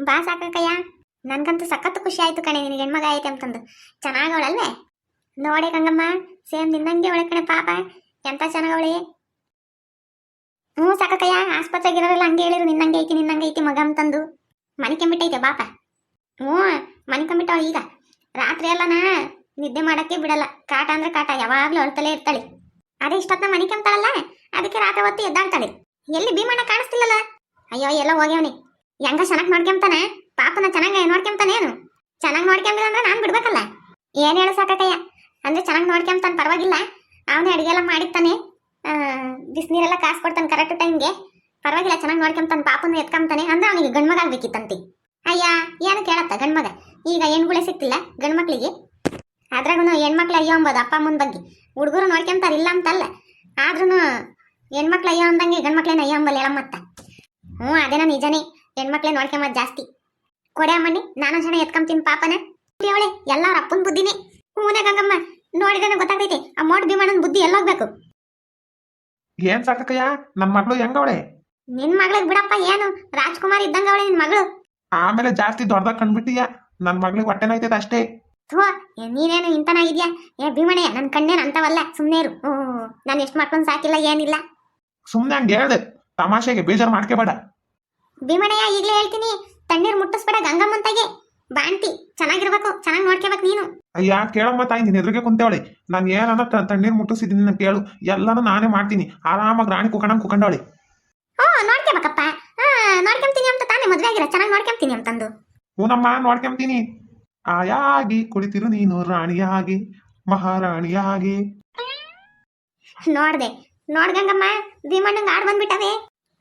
ಬಾ ಸಾಕಕ್ಕಯ್ಯ. ನನಗಂತೂ ಸಖತ್ತು ಖುಷಿ ಆಯ್ತು ಕಣೆ ನಿನಗೆ ಹೆಣ್ಮಗ ಐತೆ ಅಂತಂದು. ಚೆನ್ನಾಗವಳಲ್ವೇ ನೋಡಿ ಗಂಗಮ್ಮ, ಸೇಮ್ ನಿನ್ನಂಗೆ ಒಳೆ ಕಣೆ ಪಾಪ. ಎಂತ ಚೆನ್ನಾಗವಳಿ ಹ್ಞೂ ಸಾಕಕ್ಕಯ್ಯ, ಆಸ್ಪತ್ರೆಗೆ ಇರೋರೆಲ್ಲ ಹಂಗೆ ಹೇಳಿರು, ನಿನ್ನಂಗೆ ಐತಿ ನಿನ್ನಂಗೆ ಐತಿ ಮಗ ಅಂತಂದು. ಮನಿಕೊಂಬಿಟ್ಟೈತೆ ಬಾಪ ಹ್ಞೂ ಮನಿಕೊಂಬಿಟ್ಟವಳು ಈಗ. ರಾತ್ರಿ ಎಲ್ಲನ ನಿದ್ದೆ ಮಾಡೋಕ್ಕೆ ಬಿಡಲ್ಲ. ಕಾಟ ಅಂದ್ರೆ ಕಾಟ, ಯಾವಾಗಲೂ ಅಳ್ತಲೇ ಇರ್ತಾಳೆ. ಅದೇ ಇಷ್ಟೊತ್ತ ಮನಿಕೊಂತಾಳಲ್ಲ ಅದಕ್ಕೆ ರಾತ್ರಿ ಹೊತ್ತು ಎದ್ದಾಳ್ತಾಳೆ. ಎಲ್ಲಿ ಭೀಮಣ್ಣ ಕಾಣಿಸ್ತಿಲ್ಲಲ್ಲ? ಅಯ್ಯೋ, ಎಲ್ಲ ಹೋಗ್ಯವನಿ. ಹೆಂಗ ಚೆನ್ನಾಗಿ ನೋಡ್ಕೊಂತಾನೆ ಪಾಪನ ಚೆನ್ನಾಗಿ ನೋಡ್ಕೊಂತಾನೆ ಏನು? ಚೆನ್ನಾಗಿ ನೋಡ್ಕೊಂಬಿಲ್ಲ ಅಂದ್ರೆ ನಾನು ಬಿಡ್ಬೇಕಲ್ಲ? ಏನು ಹೇಳ ಸಾಕಯ್ಯ ಅಂದ್ರೆ ಚೆನ್ನಾಗಿ ನೋಡ್ಕೊಂತಾನೆ ಪರವಾಗಿಲ್ಲ. ಅವನೇ ಅಡಿಗೆ ಎಲ್ಲ ಮಾಡಿರ್ತಾನೆ. ಬಿಸಿನೀರೆಲ್ಲ ಕಾಸು ಕೊಡ್ತಾನೆ ಕರೆಕ್ಟ್ ಟೈಮ್ಗೆ ಪರವಾಗಿಲ್ಲ, ಚೆನ್ನಾಗಿ ನೋಡ್ಕೊಂತಾನೆ ಪಾಪನ ಎತ್ಕೊಂತಾನೆ ಅಂದ್ರೆ ಅವನಿಗೆ ಗಂಡ್ಮಗ ಆಗ್ಬೇಕಿತ್ತಂತಿ. ಅಯ್ಯ ಏನು ಕೇಳತ್ತ ಗಂಡ್ಮಗ ಈಗ ಹೆಣ್ಗುಳೆ ಸಿಕ್ತಿಲ್ಲ ಗಂಡ್ಮಕ್ಳಿಗೆ ಅದ್ರಾಗೂ ಹೆಣ್ಮಕ್ಳು ಅಯ್ಯೋ ಅಂಬೋದು ಅಪ್ಪ ಅಮ್ಮನ ಬಗ್ಗೆ. ಹುಡುಗರು ನೋಡ್ಕೊಂತಾರ ಇಲ್ಲ ಅಂತಲ್ಲ. ಆದ್ರೂ ಹೆಣ್ಮಕ್ಳು ಅಯ್ಯೋ ಅಂದಂಗೆ ಗಂಡ್ಮಕ್ಳೇನ ಅಯ್ಯೋ ಅಂಬಲ್ಲ ಹೇಳಮ್ಮತ್ತ. ಹ್ಞೂ, ಅದೇನ ನಿಜನೇ. ಹೆಣ್ಮಕ್ಳೇ ನೋಡ್ಕೊಂಬದ್ ಜಾಸ್ತಿ. ಕೊಡೆ ಅಮ್ಮನಿ ನಾನು ಜನ ಎತ್ಕೊಂತೀನಿ ಪಾಪನ. ಅವಳೆ ಎಲ್ಲಾರ ಅಪ್ಪನ ಬುದ್ಧಿನೇ. ಹೂನೆ ಗಂಗಮ್ಮ ನೋಡಿದ್ರೆ ಗೊತ್ತಾಗ್ತೈತೆ. ಆ ಮೋಡ್ ಭೀಮಣ್ಣನ ಬುದ್ಧಿ ಎಲ್ಲೋಗ್ಬೇಕು. ಏನ್ ಸಾಕಯ್ಯ ನನ್ನ ಮಗಳು ಹೆಂಗವಳೆ? ನಿನ್ ಮಗಳಿಗೆ ಬಿಡಪ್ಪ ಏನು? ರಾಜ್ಕುಮಾರ್ ಇದ್ದಂಗ ಅವಳೆ ನಿನ್ ಮಗಳು. ಆಮೇಲೆ ಜಾಸ್ತಿ ದೊಡ್ಡದಾಗ ಕಂಡ್ಬಿಟ್ಟಿಯ ನನ್ನ ಮಗಳಿಗೆ ಹೊಟ್ಟೆನಾಯ್ತದ ಅಷ್ಟೇ. ಥೋ ನೀನೇನು ಇಂತನಾಗಿದ್ಯಾ ಏ ಭೀಮಣೆ ನನ್ನ ಕಣ್ಣೇನು ಅಂತವಲ್ಲ ಸುಮ್ಮನೆ ಇರು. ನಾನು ಎಷ್ಟು ಮಕ್ಕಳನ್ನ ಸಾಕಿಲ್ಲ ಏನಿಲ್ಲ. ಸುಮ್ಮನೆ ಹಂಗೆ ಹೇಳ್ದೆ. ತಮಾಷೆಗೆ ಬೇಜಾರು ಮಾಡ್ಕೋಬೇಡ ಭೀಮಣ್ಣಯ್ಯ ಈಗಲೇ ಹೇಳ್ತೀನಿ ತಣ್ಣೀರು ಮುಟ್ಟಿಸ್ಬೇಡ ಗಂಗಮ್ಮಂತಾಗೆ ಬಾಂತಿ ಚೆನ್ನಾಗಿರ್ಬೇಕು ಚೆನ್ನಾಗಿ ನೋಡ್ಕೋಬೇಕು ನೀನು. ಅಯ್ಯ ಕೇಳಮ್ಮ ತಾಯಿ ನೀನು ಎದುರಿಗೆ ಕುಂತೇವಳೆ. ನಾನು ಏನನ್ನ ತಣ್ಣೀರ್ ಮುಟ್ಟಿಸಿದ್ದೀನಿ ಅಂತ ಕೇಳು. ಎಲ್ಲಾನು ನಾನೇ ಮಾಡ್ತೀನಿ. ಆರಾಮಾಗಿ ರಾಣಿ ಕುಕಣ ಕುಕೊಂಡವಳೆ. ಹಾ ನೋಡ್ಕೋಬೇಕಪ್ಪ ಹಾ ನೋಡ್ಕೊಂತೀನಿ ಅಂತ ತಾನೇ ಮದುವೆ ಆಗಿರ. ಚೆನ್ನಾಗಿ ನೋಡ್ಕೊಂತೀನಿ ಅಂತಂದು. ಹೂನಮ್ಮ ನೋಡ್ಕೊಂತೀನಿ ಆಯಾಗಿ ಕುಳಿತಿರು ನೀನು ರಾಣಿಯಾಗಿ ಮಹಾರಾಣಿಯಾಗಿ. ನೋಡ್ದೆ. ನೋಡ್ಗಂಗಮ್ಮ ಭೀಮಣ್ಣಂಗೆ ಆಡ್ ಬಂದ್ಬಿಟ್ಟವೆ.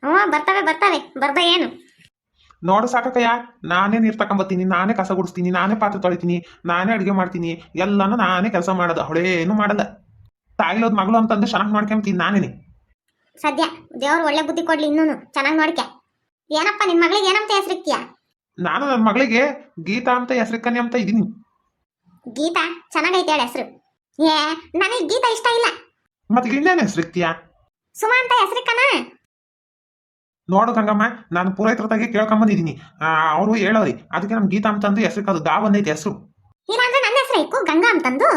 ಹ್ಞೂ ಬರ್ತಾವೆ ಬರ್ತವೆ. ಬರ್ದ ಏನು? ನೋಡು ಸಾಕಕ್ಕಯ್ಯ ನಾನೇ ನೀರು ತಕೊಂಬತ್ತೀನಿ ನಾನೇ ಕಸ ಗುಡಿಸ್ತೀನಿ ನಾನೇ ಪಾತ್ರೆ ತೊಳಿತೀನಿ ನಾನೇ ಅಡುಗೆ ಮಾಡ್ತೀನಿ ಎಲ್ಲನೂ ನಾನೇ ಕೆಲಸ ಮಾಡೋದು ಅವಳೇನು ಮಾಡಲ್ಲ. ತಾಯಿಲೋದ್ ಮಗಳು ಅಂತಂದು ಚೆನ್ನಾಗಿ ನೋಡ್ಕೊಂತೀನಿ ನಾನೇನೆ. ಸದ್ಯ ದೇವ್ರು ಒಳ್ಳೆ ಬುದ್ಧಿ ಕೊಡ್ಲಿ ಇನ್ನೂನು ಚೆನ್ನಾಗಿ ನೋಡ್ಕೆ. ಏನಪ್ಪ ನಿನ್ ಮಗಳಿಗೆ ಏನಂತ ಹೆಸರಿಕ್ತೀಯ ನಾನು ನನ್ನ ಮಗಳಿಗೆ ಗೀತಾ ಅಂತ ಹೆಸರಿಕ್ಕನಿ ಅಂತ ಇದ್ದೀನಿ. ಗೀತಾ? ಚೆನ್ನಾಗೈತೆ ಹೇಳ ಹೆಸರು. ಏ ನನಗೆ ಗೀತಾ ಇಷ್ಟ ಇಲ್ಲ. ಮತ್ತೆ ಇನ್ನೇನು ಹೆಸರಿಕ್ತೀಯ ಸುಮಾ ಅಂತ ಹೆಸರಿಕ್ಕನ ನೋಡು ಗಂಗಮ್ಮ ನಾನು ಪೂರೈತರದಾಗೆ ಕೇಳ್ಕೊಂಬಂದಿದ್ದೀನಿ. ಅವರು ಹೇಳೋರಿ ಅದಕ್ಕೆ ನಮ್ಮ ಗೀತಾ ಅಂತಂದು ಅದು ದಾವ ಬಂದೈತೆ ಹೆಸರು. ಇಲ್ಲಾಂದ್ರೆ ನನ್ನ ಹೆಸರು ಇಕ್ಕು ಗಂಗಾ ಅಂತಂದು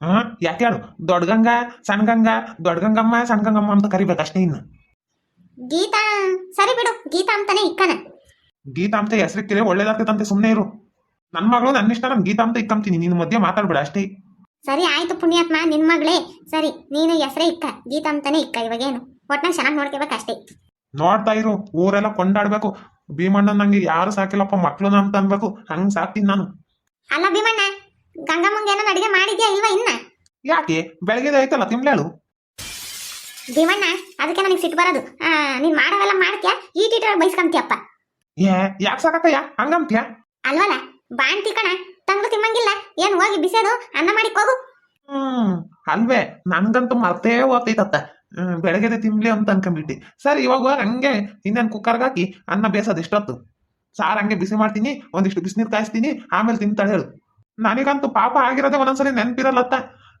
ಹಾ ಯಾಕೆ ಹೇಳು ದೊಡ್ಡ ಗಂಗಾ ಸಣ್ಣ ಗಂಗಾ ದೊಡ್ಡ ಗಂಗಮ್ಮ ಸಣ್ಣ ಗಂಗಮ್ಮ ಅಂತ ಕರಿಬೇಕು ಅಷ್ಟೇ ಇನ್ನು. ಗೀತಾ ಸರಿ ಬಿಡು ಗೀತಾ ಅಂತಾನೆ ಇಕ್ಕನ. ಗೀತಾ ಅಂತ ಹೆಸರಿಕ್ಕಿದ್ರೆ ಒಳ್ಳೇದಾಗ್ತದಂತೆ ಸುಮ್ಮನೆ ಇರು. ನನ್ನ ಮಗಳು ನನ್ನ ಇಷ್ಟ ನಾನು ಗೀತಾ ಅಂತ ಇಕ್ಕಂತೀನಿ ನಿನ್ನ ಮಧ್ಯೆ ಮಾತಾಡ್ಬೇಡ ಅಷ್ಟೇ. ಸರಿ ಆಯ್ತು ಪುಣ್ಯಾತ್ಮ ನಿನ್ನ ಮಗಳೇ. ಸರಿ ನೀನು ಹೆಸರೇ ಇಕ್ಕ ಗೀತಾ ಅಂತಾನೆ ಇಕ್ಕ ಇವಾಗೇನು. ಒಟ್ನಾಗ ಚೆನ್ನಾಗಿ ನೋಡ್ಕೋಬೇಕು ಅಷ್ಟೇ ನೋಡ್ತಾ ಇರು ಊರೆಲ್ಲ ಕೊಂಡಾಡ್ಬೇಕು. ಭೀಮಣ್ಣ ನಂಗೆ ಯಾರು ಸಾಕಿಲ್ಲಪ್ಪ ಮಕ್ಳು ಅಂತ ಅನ್ಬೇಕು ಹಂಗ್ ಸಾಕ್ತೀನಿ ನಾನು. ಅಲ್ಲ ಭೀಮಣ್ಣ ಗಂಗಮ್ಮಂಗೆ ಏನೋ ಅಡಿಗೆ ಮಾಡಿದ್ಯಾ ಇಲ್ವಾ ಇನ್ನ? ಯಾಕೆ? ಬೆಳಗ್ಗೆ ಆಯ್ತಲ್ಲ ತಿಮ್ಲೇಳು ಭೀಮಣ್ಣ ಅದಕ್ಕೆ ನನಗೆ ಸಿಟ್ಟು ಬರೋದು. ಆ, ನೀನ್ ಮಾಡವೆಲ್ಲ ಮಾಡ್ತ್ಯಾ? ಈ ಟೀಟರ್ ಬೈಸ್ಕೊಂತೀಯಪ್ಪ ಏ ಯಾಕೆ ಸಾಕತ್ತಯ್ಯ? ಹಂಗಂತ್ಯ? ಅಲ್ವಲ್ಲ ಬಾಂಟಿ ಕಣ ತಂಗು ತಿಮ್ಮಂಗಿಲ್ಲ. ಏನ್ ಹೋಗಿ ಬಿಸೋದು ಅನ್ನ ಮಾಡಿ ಹೋಗು. ಹ್ಮ್ ಅಲ್ವೇ ನಂಗಂತೂ ಮರ್ತೇ ಓದ್ತೈತತ್ತ ಹ್ಮ್, ಬೆಳಗ್ಗೆದೆ ತಿನ್ಲಿ ಅಂತ ಅನ್ಕೊಂಡ್ಬಿಟ್ಟಿ ಸರ್ ಇವಾಗ ಹೋಗ್ ಇನ್ನೇನು ಕುಕ್ಕರ್ಗೆ ಹಾಕಿ ಅನ್ನ ಬೇಸೋದು ಇಷ್ಟೊತ್ತು ಸಾರು ಹಂಗೆ ಬಿಸಿ ಮಾಡ್ತೀನಿ ಒಂದಿಷ್ಟು ಬಿಸಿನೀರು ಕಾಯಿಸ್ತೀನಿ ಆಮೇಲೆ ತಿಂತಾಳೆ ಹೇಳು. ನನಗಂತೂ ಪಾಪ ಆಗಿರೋದೇ ಒಂದೊಂದ್ಸಲಿ ನೆನಪಿರಲ್ಲತ್ತ.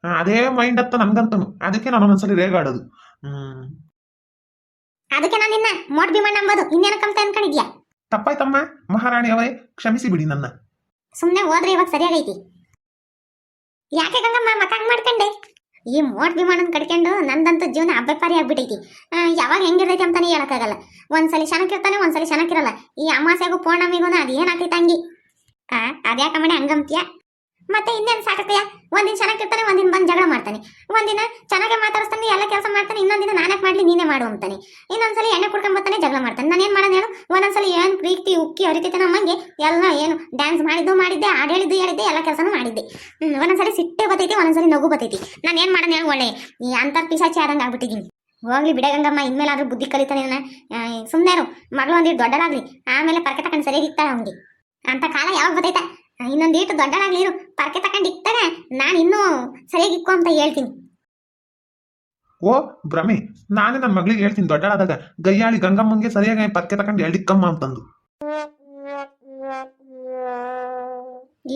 ಅದೇ ಮೈಂಡ್ ಅತ್ತ ನನ್ಗಂತೂ. ಅದಕ್ಕೆ ನಾನು ಒಂದೊಂದ್ಸಲಿ ರೇಗಾಡೋದು. ಹ್ಮ್. ಅದಕ್ಕೆ ನಾನು ನಿನ್ನ ಮೋಟ್ ಭೀಮಣ್ಣ ಅಂಬೋದು. ಇನ್ನೇನಕ್ಕಂತ ಅನ್ಕೊಂಡಿದ್ಯಾ? ತಪ್ಪಾಯ್ತಮ್ಮ. ಮಹಾರಾಣಿ ಅವರೇ ಕ್ಷಮಿಸಿ ಬಿಡಿ ನನ್ನ. ಸುಮ್ಮನೆ ಹೋದ್ರೆ ಇವಾಗ ಸರಿಯಾಗೈತಿ. ಯಾಕೆ ಗಂಗಮ್ಮ ಮಕ್ಕ ಹಂಗ್ ಮಾಡ್ಕೊಂಡೆ? ಈ ಮೋಟ್ ವಿಮಾನನ್ ಕಡ್ಕೊಂಡು ನಂದಂತೂ ಜೀವನ ಅಬ್ಬೆಪಾರಿ ಆಗ್ಬಿಟ್ಟೈತಿ ಯಾವಾಗ ಹೆಂಗಿರ್ತೈತಿ ಅಂತಾನೆ ಹೇಳಕ್ಕಾಗಲ್ಲ. ಒಂದ್ಸಲಿ ಚೆನ್ನಾಗಿರ್ತಾನೆ ಒಂದ್ಸಲಿ ಚೆನ್ನಾಗಿರಲ್ಲ ಈ ಅಮಾಸೆಗೂ ಪೌರ್ಣಮಿಗೂ ಅದು ಏನಾಗ್ತೈತೆ ಹಂಗಿ ಆ ಅದ್ಯಾಕಮ್ಮನೆ ಹಂಗಂತ್ಯ? ಮತ್ತೆ ಇನ್ನೇನ್ ಸಾಕತ್ತೆಯ? ಒಂದಿನ ಚೆನ್ನಾಗಿರ್ತಾನೆ ಒಂದಿನ ಬಂದ್ ಜಗಳ ಮಾಡ್ತಾನೆ. ಒಂದಿನ ಚೆನ್ನಾಗೆ ಮಾತಾಡಿಸ್ತಾನೆ, ಎಲ್ಲ ಕೆಲಸ ಮಾಡ್ತಾನೆ, ಇನ್ನೊಂದಿನ ನಾನಕ್ ಮಾಡ್ಲಿ, ನೀನೇ ಮಾಡು ಅಂತಾನೆ. ಇನ್ನೊಂದ್ಸಲ ಎಣ್ಣೆ ಕುಡ್ಕೊಂಡ್ ಬರ್ತಾನೆ, ಜಗಳ ಮಾಡ್ತಾನೆ. ನಾನು ಏನ್ ಮಾಡೋದು ಹೇಳು? ಒಂದೊಂದ್ಸಲ ಏನ್ ಪ್ರೀತಿ, ಉಕ್ಕಿ ಹರಿತೈತೆ ನಮ್ಮಂಗೆ ಎಲ್ಲ ಏನು ಡ್ಯಾನ್ಸ್ ಮಾಡಿದ್ದು, ಮಾಡಿದ್ದೆ ಹಾಡು ಹೇಳಿದ್ದು ಹೇಳಿದ್ದೆ ಎಲ್ಲ ಕೆಲಸನೂ ಮಾಡಿದ್ದೆ. ಒಂದೊಂದ್ಸಲಿ ಸಿಟ್ಟೆ ಬತ್ತೈತಿ, ಒಂದೊಂದ್ಸಲ ನಗು ಬತ್ತೈತಿ. ನಾನು ಏನ್ ಮಾಡೋಣ ಹೇಳು, ಒಳ್ಳೆ. ಈ ಅಂತರ್ ಪಿಶಾಚಿ ಆದಂಗೆ ಆಗ್ಬಿಟ್ಟಿದ್ದೀನಿ ಹೋಗ್ಲಿ ಬಿಡಗಂಗಮ್ಮ ಇನ್ಮೇಲಾದ್ರೂ ಬುದ್ಧಿ ಕಲಿತಾನೆ ಸುಮ್ಮನೆ ಮಗಳು ಒಂದಿಟ್ಟು ದೊಡ್ಡದಾಗ್ಲಿ. ಆಮೇಲೆ ಪರ್ಕೆ ತಕೊಂಡು ಸರಿಯಾಗಿ ಇಕ್ತಾಳ ಅವ್ನಿಗೆ. ಅಂತ ಕಾಲ ಯಾವಾಗ ಬತ್ತೈತ? ಇನ್ನೊಂದು ದೊಡ್ಡನಾಗ್ಲಿ ಇರು. ಪರ್ಕೆ ತಕೊಂಡು ಇಕ್ತಾಗ ನಾನು ಇನ್ನೂ ಸರಿಯಾಗಿ ಇಕ್ಕು ಅಂತ ಹೇಳ್ತೀನಿ. ಓ ಭ್ರಮೆ ನಾನೇ ನನ್ನ ಮಗಳಿಗೆ ಹೇಳ್ತೀನಿ ದೊಡ್ಡಳಾದಾಗ ಗಯ್ಯಾಳಿ ಗಂಗಮ್ಮಂಗೆ ಸರಿಯಾಗಿ ಪರ್ಕೆ ತಕೊಂಡು ಎಳ್ದಿಕ್ಕಮ್ಮ ಅಂತಂದು.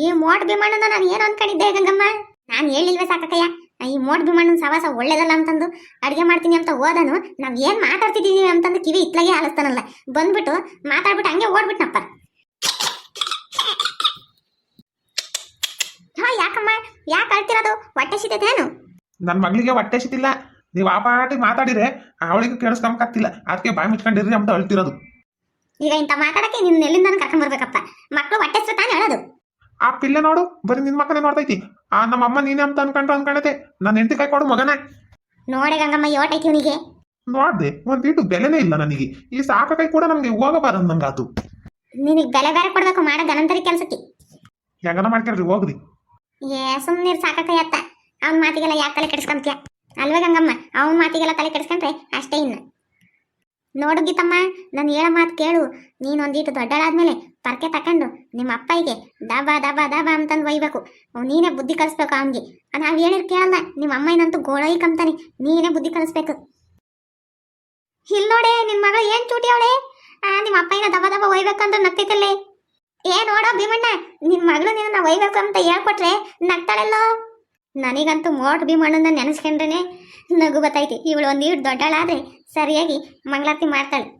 ಈ ಮೋಟ್ ಭೀಮಣ್ಣನ ನಾನು ಏನು ಅನ್ಕೊಂಡಿದ್ದೆ ಗಂಗಮ್ಮ? ನಾನು ಹೇಳಿಲ್ವೇ ಸಾಕಕ್ಕಯ್ಯ. ಈ ಮೋಟ್ ಭೀಮಣ್ಣನ ಸವಾಸ ಒಳ್ಳೇದಲ್ಲ ಅಂತಂದು ಅಡಿಗೆ ಮಾಡ್ತೀನಿ ಅಂತ ಹೋದನು. ನಾವು ಏನು ಮಾತಾಡ್ತಿದ್ದೀವಿ ಅಂತಂದು ಕಿವಿ ಇತ್ಲಾಗೆ ಆಲಿಸ್ತಾನಲ್ಲ. ಬಂದ್ಬಿಟ್ಟು ಮಾತಾಡ್ಬಿಟ್ಟು ಹಂಗೆ ಓಡ್ಬಿಟ್ನಪ್ಪ. ಯಾಕಮ್ಮ? ಯಾಕೆ ಅಳ್ತಿರೋದು? ಹೊಟ್ಟೆ ಸಿದ್ದೇನು ನನ್ನ ಮಗಳಿಗೆ ಹೊಟ್ಟೆ ಸಿಟ್ಟಿಲ್ಲ ನೀವು ಆ ಪಾಟಿ ಮಾತಾಡಿದ್ರೆ ಅವಳಿಗೆ ಕೇಳಿಸ್ಕೊಂಬಕ್ಕಾಗ್ತಿಲ್ಲ ಅದಕ್ಕೆ ಬಾಯಿ ಮುಚ್ಕೊಂಡಿರ್ರಿ ಅಂತ ಅಳ್ತಿರೋದು. ಈಗ ಇಂಥ ಮಾತಾಡಕ್ಕೆ ನಿನ್ನ ಎಲ್ಲಿಂದ ಕರ್ಕೊಂಡ್ ಬರ್ಬೇಕಪ್ಪ. ಮಕ್ಕಳು ಹೊಟ್ಟೆ ಹೆಸರು ತಾನೇ ಹೇಳೋದು. ಆ ಪಿಲ್ಲೆ ನೋಡು ಬರೀ ನಿನ್ನ ಮಕ್ಕನೇ ನೋಡ್ತೈತಿ. ಆ ನಮ್ಮ ಅಮ್ಮ ನೀನೇ ಅಂತ ಅನ್ಕೊಂಡ್ರು ಅನ್ಕೊಂಡತೆ ನನ್ನ ಹೆಂಡತಿ ಕೈ ಕೊಡು ಮಗನ. ನೋಡೆ ಗಂಗಮ್ಮ ಯೋಟೈತಿ ಇವನಿಗೆ ನೋಡ್ದೆ ಒಂದ್ ಇಟ್ಟು ಬೆಲೆನೇ ಇಲ್ಲ ನನಗೆ. ಈ ಸಾಕ ಕೈ ಕೂಡ ನಮ್ಗೆ ಹೋಗಬಾರದು ನಂಗಾತು ನಿನಗೆ ಬೆಲೆ ಬೇರೆ ಕೊಡ್ಬೇಕು ಮಾಡೋ ಗನಂತರಿ ಕೆಲ್ಸಕ್ಕೆ. ಹೆಂಗನ ಮಾಡ್ಕೊಳ್ರಿ ಹೋಗ್ರಿ. ಏ ಸುಮ್ಮನೆ ಸಾಕಕ್ಕ ಅವ್ನ ಮಾತಿಗೆಲ್ಲ ಯಾಕೆ ತಲೆ ಕೆಡಿಸ್ಕೊಂತೀಯ? ಅಲ್ವೇ ಗಂಗಮ್ಮ, ಅವನ ಮಾತಿಗೆಲ್ಲ ತಲೆ ಕೆಡಿಸ್ಕೊಂಡ್ರೆ ಅಷ್ಟೇ ಇನ್ನು. ನೋಡು ಗೀತಮ್ಮ, ನಾನು ಹೇಳೋ ಮಾತು ಕೇಳು. ನೀನು ಒಂದೀಟು ದೊಡ್ಡಳಾದ್ಮೇಲೆ ಪರ್ಕೆ ತಕೊಂಡು ನಿಮ್ಮ ಅಪ್ಪಾಯಿಗೆ ದಬ ದಬ ದಬ ಅಂತಂದು ಒಯ್ಬೇಕು. ನೀನೇ ಬುದ್ಧಿ ಕಲಿಸ್ಬೇಕು ಅವನಿಗೆ. ನಾವು ಹೇಳಿರ್ ಕೇಳಲ್ಲ ನಿಮ್ಮ ಅಮ್ಮನಂತೂ ಗೋಳೈ ಕಂತಾನೆ. ನೀನೇ ಬುದ್ಧಿ ಕಲಿಸ್ಬೇಕು. ಇಲ್ಲ ನೋಡೆ ನಿಮ್ಮ ಮಗಳು ಏನು ಚೂಟಿ ಅವಳೆ? ನಿಮ್ಮ ಅಪ್ಪಾಯಿನ ದಬ ದಬ ಒಯ್ಬೇಕಂದ್ರೆ ನಗ್ತೈತಲ್ಲೇ. ಏ ನೋಡೋ ಭೀಮಣ್ಣ, ನಿನ್ ಮಗಳು ನಿನ್ನ ಒಯ್ಬೇಕು ಅಂತ ಹೇಳ್ಕೊಟ್ರೆ ನಗ್ತಾಳಲ್ಲೋ? ನನಗಂತೂ ಮೋಟ್ ಭೀಮಣ್ಣನ ನೆನೆಸ್ಕೊಂಡ್ರೇನೆ ನಗು ಬತ್ತೈತಿ. ಇವಳು ಒಂದು ಈಡ್ ದೊಡ್ಡಳಾದ್ರೆ ಸರಿಯಾಗಿ ಮಂಗಳಾರತಿ ಮಾಡ್ತಾಳೆ.